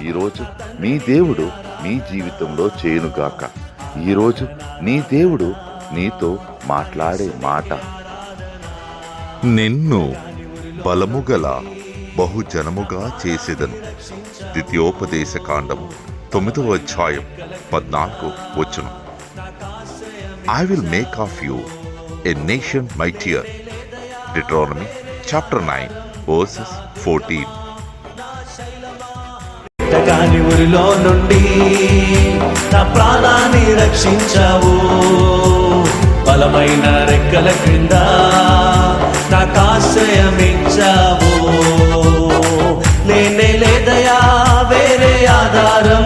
ఈరోజు నీ దేవుడు నీ జీవితంలో చేయనుగాక. ఈరోజు నీ దేవుడు నీతో మాట్లాడే మాట. నిన్ను బలముగల బహుజనముగా చేసేదను. ద్వితీయోపదేశ కాండము తొమ్మిదవ అధ్యాయం పద్నాలుగు వచ్చును I will make of you a nation mightier Deuteronomy chapter nine verses fourteen కాని ఊరిలో నుండి నా ప్రాణాన్ని రక్షించావు. బలమైన రెక్కల క్రింద నాకాశ్రయమిచ్చావు నేనే లేదయా వేరే ఆధారం